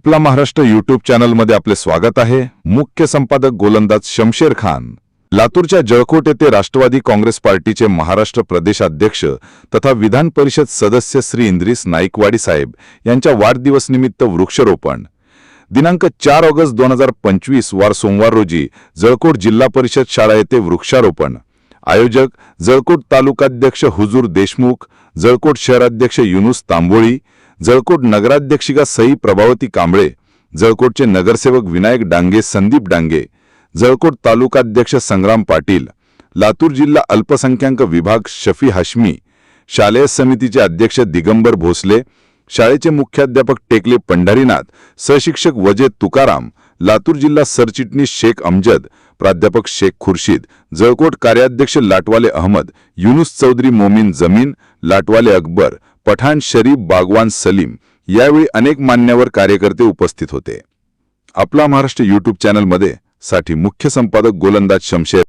आपला महाराष्ट्र युट्यूब चॅनलमध्ये आपले स्वागत आहे. मुख्य संपादक गोलंदाज शमशेर खान. लातूरच्या जळकोट येथे राष्ट्रवादी काँग्रेस पार्टीचे महाराष्ट्र प्रदेशाध्यक्ष तथा विधान परिषद सदस्य श्री इंद्रिस नाईकवाडी साहेब यांच्या वाढदिवसनिमित्त वृक्षारोपण. दिनांक चार ऑगस्ट दोन हजार पंचवीस वार सोमवार रोजी जळकोट जिल्हा परिषद शाळा येथे वृक्षारोपण. आयोजक जळकोट तालुकाध्यक्ष हुजूर देशमुख जळकोट शहराध्यक्ष युनुस तांबोळी जळकोट नगराध्यक्षिका सई प्रभावती कांबळे जळकोटचे नगरसेवक विनायक डांगे संदीप डांगे जळकोट तालुकाध्यक्ष संग्राम पाटील लातूर जिल्हा अल्पसंख्याक विभाग शफी हाशमी शालेय समितीचे अध्यक्ष दिगंबर भोसले शाळेचे मुख्याध्यापक टेकले पंढारीनाथ सहशिक्षक वजे तुकाराम लातूर जिल्हा सरचिटणीस शेख अमजद प्राध्यापक शेख खुर्शीद जळकोट कार्याध्यक्ष लाटवाले अहमद युनुस चौधरी मोमीन जमीन लाटवाले अकबर पठाण शरीफ बागवान सलीम यावेळी अनेक मान्यवर कार्यकर्ते उपस्थित होते. आपला महाराष्ट्र यूट्यूब चॅनलमध्ये साठी मुख्य संपादक गोलंदाज शमशेर